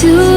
to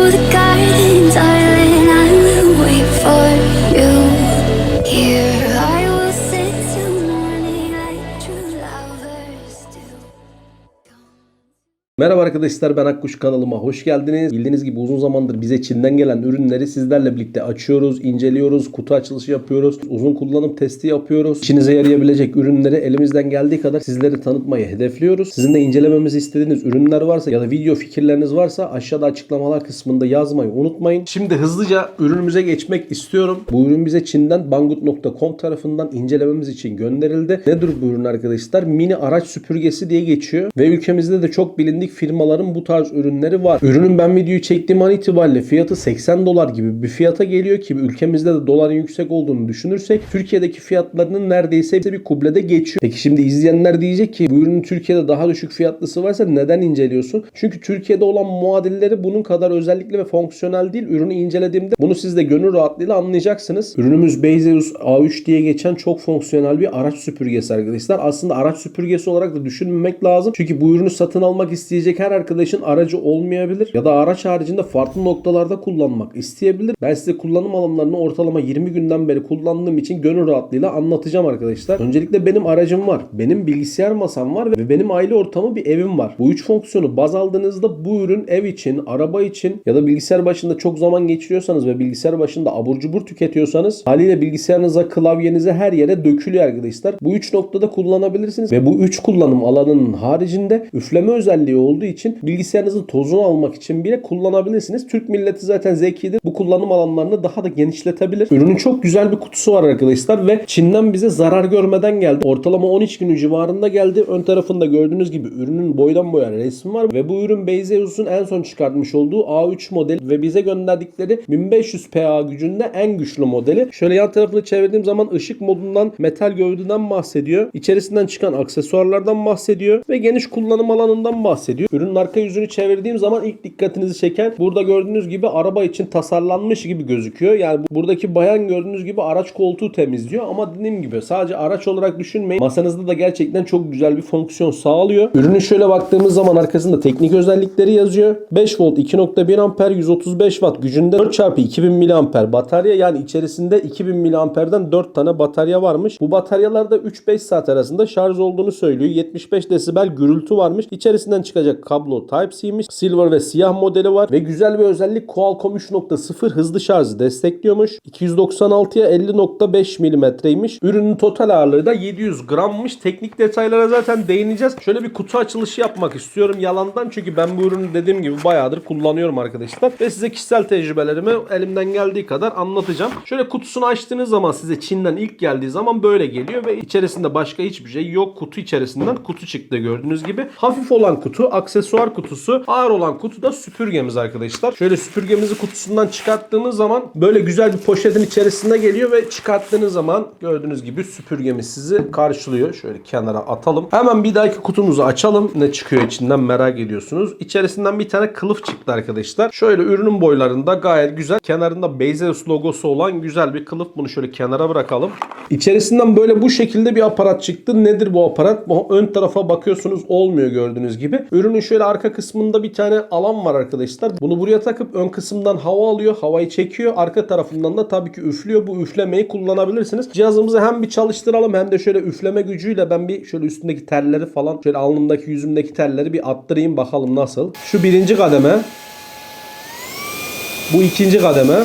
Merhaba arkadaşlar ben Akkuş kanalıma hoş geldiniz. Bildiğiniz gibi uzun zamandır bize Çin'den gelen ürünleri sizlerle birlikte açıyoruz, inceliyoruz, kutu açılışı yapıyoruz, uzun kullanım testi yapıyoruz. İşinize yarayabilecek ürünleri elimizden geldiği kadar sizlere tanıtmayı hedefliyoruz. Sizin de incelememizi istediğiniz ürünler varsa ya da video fikirleriniz varsa aşağıda açıklamalar kısmında yazmayı unutmayın. Şimdi hızlıca ürünümüze geçmek istiyorum. Bu ürün bize Çin'den banggood.com tarafından incelememiz için gönderildi. Nedir bu ürün arkadaşlar? Mini araç süpürgesi diye geçiyor ve ülkemizde de çok bilindik firmaların bu tarz ürünleri var. Ürünün ben videoyu çektiğim an itibariyle fiyatı 80 dolar gibi bir fiyata geliyor ki ülkemizde de doların yüksek olduğunu düşünürsek Türkiye'deki fiyatlarının neredeyse bir kublede geçiyor. Peki şimdi izleyenler diyecek ki bu ürünün Türkiye'de daha düşük fiyatlısı varsa neden inceliyorsun? Çünkü Türkiye'de olan muadilleri bunun kadar özellikle ve fonksiyonel değil. Ürünü incelediğimde bunu siz de gönül rahatlığıyla anlayacaksınız. Ürünümüz Bezeus A3 diye geçen çok fonksiyonel bir araç süpürgesi arkadaşlar. Aslında araç süpürgesi olarak da düşünmemek lazım. Çünkü bu ürünü satın almak isteyecek her arkadaşın aracı olmayabilir. Ya da araç haricinde farklı noktalarda kullanmak isteyebilir. Ben size kullanım alanlarını ortalama 20 günden beri kullandığım için gönül rahatlığıyla anlatacağım arkadaşlar. Öncelikle benim aracım var. Benim bilgisayar masam var ve benim aile ortamı bir evim var. Bu üç fonksiyonu baz aldığınızda bu ürün ev için, araba için ya da bilgisayar başında çok zaman geçiriyorsanız ve bilgisayar başında abur cubur tüketiyorsanız haliyle bilgisayarınıza, klavyenize her yere dökülüyor arkadaşlar. Bu üç noktada kullanabilirsiniz ve bu üç kullanım alanının haricinde üfleme özelliği olduğu için bilgisayarınızın tozunu almak için bile kullanabilirsiniz. Türk milleti zaten zekidir. Bu kullanım alanlarını daha da genişletebilir. Ürünün çok güzel bir kutusu var arkadaşlar ve Çin'den bize zarar görmeden geldi. Ortalama 13 günün civarında geldi. Ön tarafında gördüğünüz gibi ürünün boydan boya resmi var ve bu ürün Bezeus'un en son çıkartmış olduğu A3 model ve bize gönderdikleri 1500 PA gücünde en güçlü modeli. Şöyle yan tarafını çevirdiğim zaman ışık modundan metal gövdeden bahsediyor. İçerisinden çıkan aksesuarlardan bahsediyor ve geniş kullanım alanından bahsediyor. Ürünün arka yüzünü çevirdiğim zaman ilk dikkatinizi çeken burada gördüğünüz gibi araba için tasarlanmış gibi gözüküyor. Yani bu- buradaki bayan gördüğünüz gibi araç koltuğu temizliyor ama dediğim gibi sadece araç olarak düşünmeyin. Masanızda da gerçekten çok güzel bir fonksiyon sağlıyor. Ürünün şöyle baktığımız zaman arkasında teknik özellikleri yazıyor. 5 volt 2.1 amper 135 watt gücünde 4 çarpı 2000 miliamper batarya yani içerisinde 2000 miliamperden 4 tane batarya varmış. Bu bataryalarda 3-5 saat arasında şarj olduğunu söylüyor. 75 desibel gürültü varmış. İçerisinden çıkacak kablo Type-C'miş. Silver ve siyah modeli var ve güzel bir özellik Qualcomm 3.0 hızlı şarjı destekliyormuş. 296'ya 50.5 milimetreymiş. Ürünün total ağırlığı da 700 grammış. Teknik detaylara zaten değineceğiz. Şöyle bir kutu açılışı yapmak istiyorum yalandan çünkü ben bu ürünü dediğim gibi bayağıdır kullanıyorum arkadaşlar. Ve size kişisel tecrübelerimi elimden geldiği kadar anlatacağım. Şöyle kutusunu açtığınız zaman size Çin'den ilk geldiği zaman böyle geliyor ve içerisinde başka hiçbir şey yok. Kutu içerisinden kutu çıktı gördüğünüz gibi. Hafif olan kutu aksesuar kutusu. Ağır olan kutu da süpürgemiz arkadaşlar. Şöyle süpürgemizi kutusundan çıkarttığımız zaman böyle güzel bir poşetin içerisinde geliyor ve çıkarttığınız zaman gördüğünüz gibi süpürgemiz sizi karşılıyor. Şöyle kenara atalım. Hemen bir dahaki kutumuzu açalım. Ne çıkıyor içinden merak ediyorsunuz. İçerisinden bir tane kılıf çıktı arkadaşlar. Şöyle ürünün boylarında gayet güzel. Kenarında Bezeus logosu olan güzel bir kılıf. Bunu şöyle kenara bırakalım. İçerisinden böyle bu şekilde bir aparat çıktı. Nedir bu aparat? Ön tarafa bakıyorsunuz olmuyor gördüğünüz gibi. Ürünün şöyle arka kısmında bir tane alan var arkadaşlar. Bunu buraya takıp ön kısımdan hava alıyor. Havayı çekiyor. Arka tarafından da tabii ki üflüyor. Bu üflemeyi kullanabilirsiniz. Cihazımızı hem bir çalıştıralım hem de şöyle üfleme gücüyle ben bir şöyle üstündeki terleri falan şöyle alnımdaki yüzümdeki terleri bir attırayım bakalım nasıl. Şu birinci kademe. Bu ikinci kademe.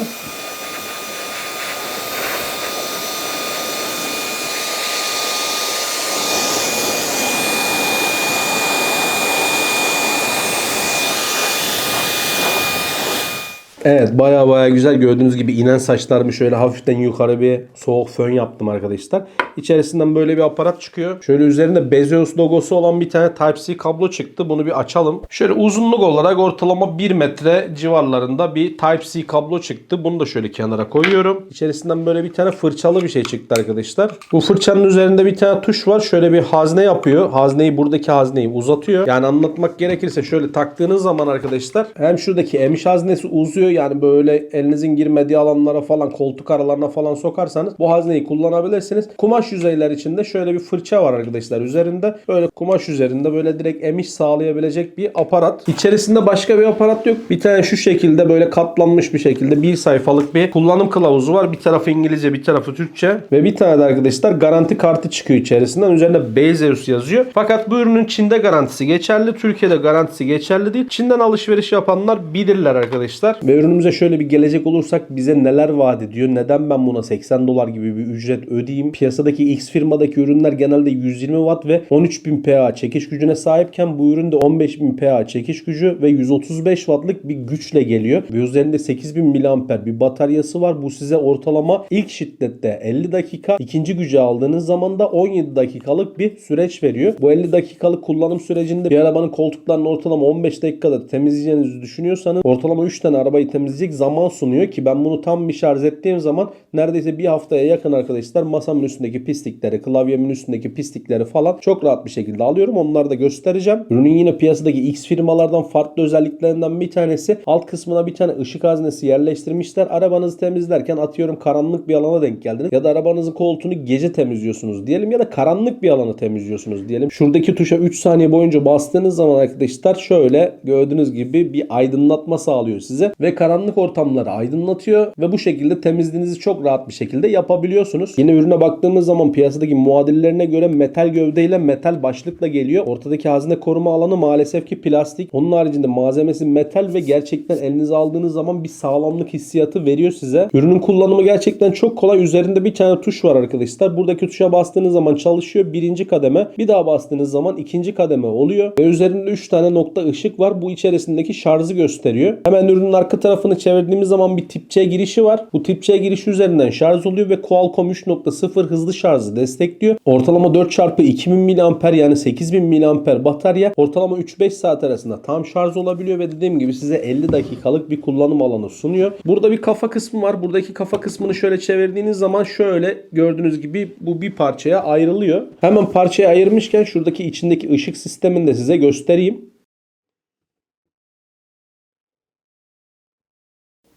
Evet baya baya güzel gördüğünüz gibi inen saçlarımı şöyle hafiften yukarı bir soğuk fön yaptım arkadaşlar. İçerisinden böyle bir aparat çıkıyor. Şöyle üzerinde Bezeus logosu olan bir tane Type-C kablo çıktı. Bunu bir açalım. Şöyle uzunluk olarak ortalama 1 metre civarlarında bir Type-C kablo çıktı. Bunu da şöyle kenara koyuyorum. İçerisinden böyle bir tane fırçalı bir şey çıktı arkadaşlar. Bu fırçanın üzerinde bir tane tuş var. Şöyle bir hazne yapıyor. Hazneyi buradaki hazneyi uzatıyor. Yani anlatmak gerekirse şöyle taktığınız zaman arkadaşlar hem şuradaki emiş haznesi uzuyor Yani böyle elinizin girmediği alanlara falan koltuk aralarına falan sokarsanız bu hazneyi kullanabilirsiniz. Kumaş yüzeyler içinde şöyle bir fırça var arkadaşlar üzerinde. Böyle kumaş üzerinde böyle direkt emiş sağlayabilecek bir aparat. İçerisinde başka bir aparat yok. Bir tane şu şekilde böyle katlanmış bir şekilde bir sayfalık bir kullanım kılavuzu var. Bir tarafı İngilizce bir tarafı Türkçe. Ve bir tane de arkadaşlar garanti kartı çıkıyor içerisinden. Üzerinde Bezeus yazıyor. Fakat bu ürünün Çin'de garantisi geçerli. Türkiye'de garantisi geçerli değil. Çin'den alışveriş yapanlar bilirler arkadaşlar. Ve ürünümüze şöyle bir gelecek olursak bize neler vaat ediyor? Neden ben buna 80 dolar gibi bir ücret ödeyeyim? Piyasadaki X firmadaki ürünler genelde 120 watt ve 13.000 PA çekiş gücüne sahipken bu üründe 15.000 PA çekiş gücü ve 135 wattlık bir güçle geliyor. Ve üzerinde 8000 miliamper bir bataryası var. Bu size ortalama ilk şiddette 50 dakika, ikinci gücü aldığınız zaman da 17 dakikalık bir süreç veriyor. Bu 50 dakikalık kullanım sürecinde bir arabanın koltuklarını ortalama 15 dakikada temizleyeceğinizi düşünüyorsanız ortalama 3 tane arabayı temizleyecek zaman sunuyor ki ben bunu tam bir şarj ettiğim zaman neredeyse bir haftaya yakın arkadaşlar masamın üstündeki pislikleri, klavyemin üstündeki pislikleri falan çok rahat bir şekilde alıyorum. Onları da göstereceğim. Ürünün yine piyasadaki X firmalardan farklı özelliklerinden bir tanesi alt kısmına bir tane ışık haznesi yerleştirmişler. Arabanızı temizlerken atıyorum karanlık bir alana denk geldiniz ya da arabanızın koltuğunu gece temizliyorsunuz diyelim ya da karanlık bir alanı temizliyorsunuz diyelim. Şuradaki tuşa 3 saniye boyunca bastığınız zaman arkadaşlar şöyle gördüğünüz gibi bir aydınlatma sağlıyor size ve karanlık ortamları aydınlatıyor ve bu şekilde temizliğinizi çok rahat bir şekilde yapabiliyorsunuz. Yine ürüne baktığımız zaman piyasadaki muadillerine göre metal gövdeyle metal başlıkla geliyor. Ortadaki hazne koruma alanı maalesef ki plastik. Onun haricinde malzemesi metal ve gerçekten elinize aldığınız zaman bir sağlamlık hissiyatı veriyor size. Ürünün kullanımı gerçekten çok kolay. Üzerinde bir tane tuş var arkadaşlar. Buradaki tuşa bastığınız zaman çalışıyor. Birinci kademe. Bir daha bastığınız zaman ikinci kademe oluyor. Ve üzerinde 3 tane nokta ışık var. Bu içerisindeki şarjı gösteriyor. Hemen ürünün arka tarafını çevirdiğimiz zaman bir tip C girişi var. Bu tip C girişi üzerinden şarj oluyor ve Qualcomm 3.0 hızlı şarjı destekliyor. Ortalama 4 çarpı 2000 mAh yani 8000 mAh batarya ortalama 3-5 saat arasında tam şarj olabiliyor ve dediğim gibi size 50 dakikalık bir kullanım alanı sunuyor. Burada bir kafa kısmı var. Buradaki kafa kısmını şöyle çevirdiğiniz zaman şöyle gördüğünüz gibi bu bir parçaya ayrılıyor. Hemen parçaya ayırmışken şuradaki içindeki ışık sistemini de size göstereyim.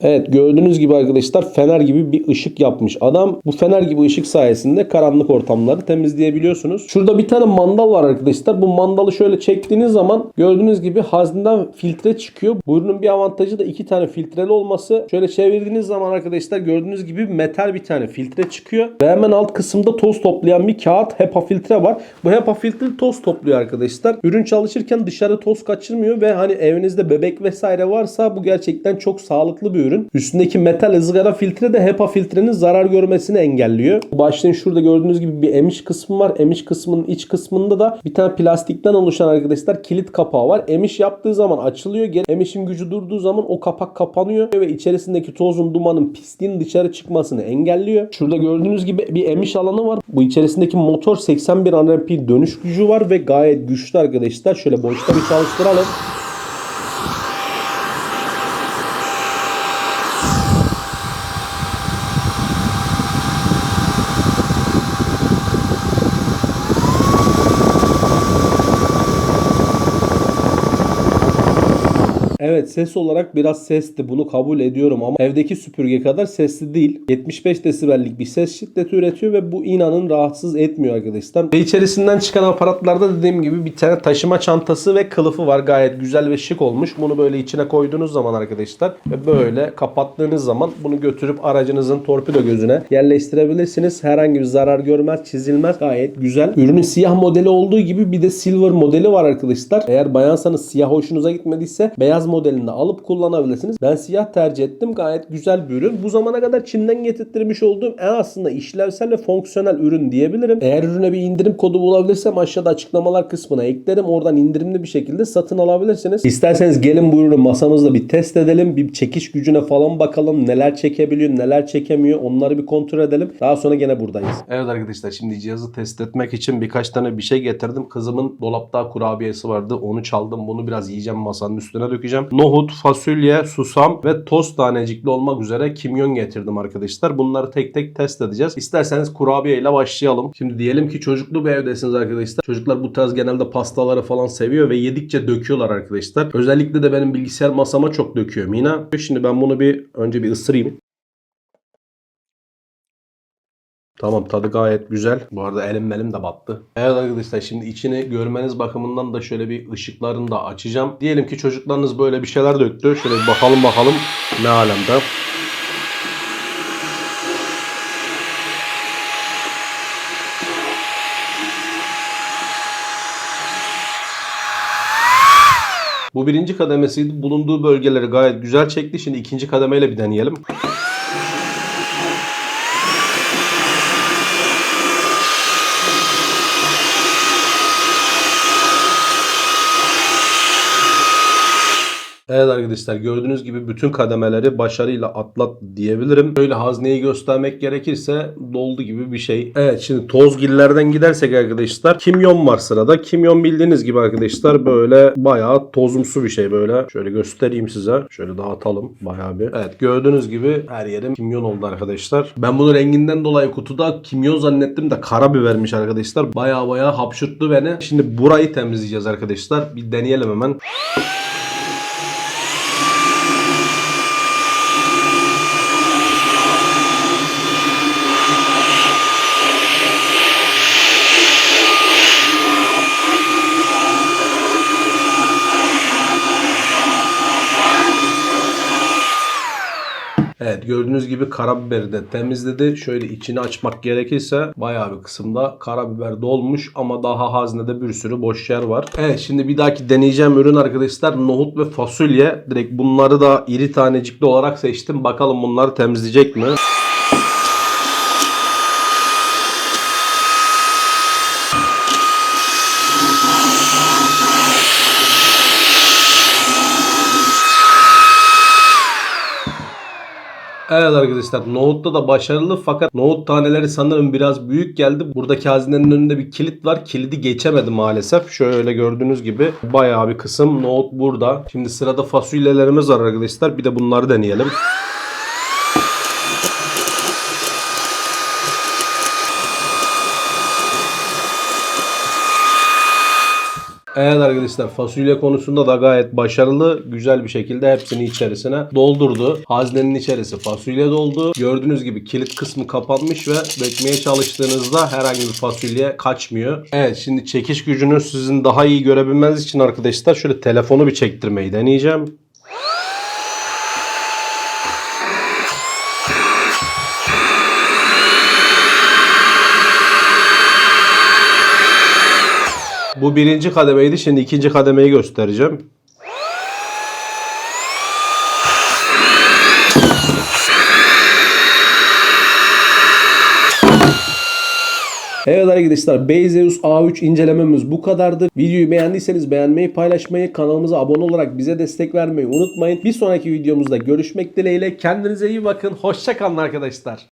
Evet gördüğünüz gibi arkadaşlar fener gibi bir ışık yapmış adam. Bu fener gibi ışık sayesinde karanlık ortamları temizleyebiliyorsunuz. Şurada bir tane mandal var arkadaşlar. Bu mandalı şöyle çektiğiniz zaman gördüğünüz gibi hazneden filtre çıkıyor. Bu ürünün bir avantajı da iki tane filtreli olması. Şöyle çevirdiğiniz zaman arkadaşlar gördüğünüz gibi metal bir tane filtre çıkıyor. Ve hemen alt kısımda toz toplayan bir kağıt HEPA filtre var. Bu HEPA filtre toz topluyor arkadaşlar. Ürün çalışırken dışarı toz kaçırmıyor ve hani evinizde bebek vesaire varsa bu gerçekten çok sağlıklı bir ürün. Üstündeki metal ızgara filtre de HEPA filtrenin zarar görmesini engelliyor. Başlığın şurada gördüğünüz gibi bir emiş kısmı var. Emiş kısmının iç kısmında da bir tane plastikten oluşan arkadaşlar kilit kapağı var. Emiş yaptığı zaman açılıyor. Geri emişin gücü durduğu zaman o kapak kapanıyor ve içerisindeki tozun, dumanın, pisliğin dışarı çıkmasını engelliyor. Şurada gördüğünüz gibi bir emiş alanı var. Bu içerisindeki motor 81 RMP dönüş gücü var ve gayet güçlü arkadaşlar. Şöyle boşta bir çalıştıralım. Evet ses olarak biraz sesli bunu kabul ediyorum ama evdeki süpürge kadar sesli değil. 75 desibellik bir ses şiddeti üretiyor ve bu inanın rahatsız etmiyor arkadaşlar. Ve içerisinden çıkan aparatlarda dediğim gibi bir tane taşıma çantası ve kılıfı var. Gayet güzel ve şık olmuş. Bunu böyle içine koyduğunuz zaman arkadaşlar ve böyle kapattığınız zaman bunu götürüp aracınızın torpido gözüne yerleştirebilirsiniz. Herhangi bir zarar görmez, çizilmez. Gayet güzel. Ürünün siyah modeli olduğu gibi bir de silver modeli var arkadaşlar. Eğer bayansanız siyah hoşunuza gitmediyse beyaz modelini alıp kullanabilirsiniz. Ben siyah tercih ettim. Gayet güzel bir ürün. Bu zamana kadar Çin'den getirttirmiş olduğum en aslında işlevsel ve fonksiyonel ürün diyebilirim. Eğer ürüne bir indirim kodu bulabilirsem aşağıda açıklamalar kısmına eklerim. Oradan indirimli bir şekilde satın alabilirsiniz. İsterseniz gelin bu ürünü masamızda bir test edelim. Bir çekiş gücüne falan bakalım. Neler çekebiliyor, neler çekemiyor. Onları bir kontrol edelim. Daha sonra gene buradayız. Evet arkadaşlar şimdi cihazı test etmek için birkaç tane bir şey getirdim. Kızımın dolapta kurabiyesi vardı. Onu çaldım. Bunu biraz yiyeceğim masanın üstüne dökeceğim. Deneyeceğim. Nohut, fasulye, susam ve toz tanecikli olmak üzere kimyon getirdim arkadaşlar. Bunları tek tek test edeceğiz. İsterseniz kurabiye ile başlayalım. Şimdi diyelim ki çocuklu bir evdesiniz arkadaşlar. Çocuklar bu tarz genelde pastaları falan seviyor ve yedikçe döküyorlar arkadaşlar. Özellikle de benim bilgisayar masama çok döküyor Mina. Şimdi ben bunu bir önce bir ısırayım. Tamam tadı gayet güzel. Bu arada elim elim de battı. Evet arkadaşlar şimdi içini görmeniz bakımından da şöyle bir ışıklarını da açacağım. Diyelim ki çocuklarınız böyle bir şeyler döktü. Şöyle bir bakalım bakalım ne alemde. Bu birinci kademesiydi. Bulunduğu bölgeleri gayet güzel çekti. Şimdi ikinci kademeyle bir deneyelim. Evet arkadaşlar gördüğünüz gibi bütün kademeleri başarıyla atlat diyebilirim. Böyle hazneyi göstermek gerekirse doldu gibi bir şey. Evet şimdi tozgillerden gidersek arkadaşlar kimyon var sırada. Kimyon bildiğiniz gibi arkadaşlar böyle bayağı tozumsu bir şey böyle. Şöyle göstereyim size. Şöyle dağıtalım bayağı bir. Evet gördüğünüz gibi her yerim kimyon oldu arkadaşlar. Ben bunu renginden dolayı kutuda kimyon zannettim de karabibermiş arkadaşlar. Bayağı bayağı hapşurttu beni. Şimdi burayı temizleyeceğiz arkadaşlar. Bir deneyelim hemen. Gördüğünüz gibi karabiberi de temizledi. Şöyle içini açmak gerekirse bayağı bir kısımda karabiber dolmuş ama daha haznede bir sürü boş yer var. Evet şimdi bir dahaki deneyeceğim ürün arkadaşlar nohut ve fasulye. Direkt bunları da iri tanecikli olarak seçtim. Bakalım bunları temizleyecek mi? Evet arkadaşlar nohutta da başarılı fakat nohut taneleri sanırım biraz büyük geldi. Buradaki hazinenin önünde bir kilit var. Kilidi geçemedi maalesef. Şöyle gördüğünüz gibi bayağı bir kısım nohut burada. Şimdi sırada fasulyelerimiz var arkadaşlar. Bir de bunları deneyelim. Evet arkadaşlar fasulye konusunda da gayet başarılı. Güzel bir şekilde hepsini içerisine doldurdu. Haznenin içerisi fasulye doldu. Gördüğünüz gibi kilit kısmı kapanmış ve dökmeye çalıştığınızda herhangi bir fasulye kaçmıyor. Evet şimdi çekiş gücünü sizin daha iyi görebilmeniz için arkadaşlar şöyle telefonu bir çektirmeyi deneyeceğim. Bu birinci kademeydi. Şimdi ikinci kademeyi göstereceğim. Evet arkadaşlar Bezeus A3 incelememiz bu kadardı. Videoyu beğendiyseniz beğenmeyi, paylaşmayı, kanalımıza abone olarak bize destek vermeyi unutmayın. Bir sonraki videomuzda görüşmek dileğiyle. Kendinize iyi bakın. Hoşçakalın arkadaşlar.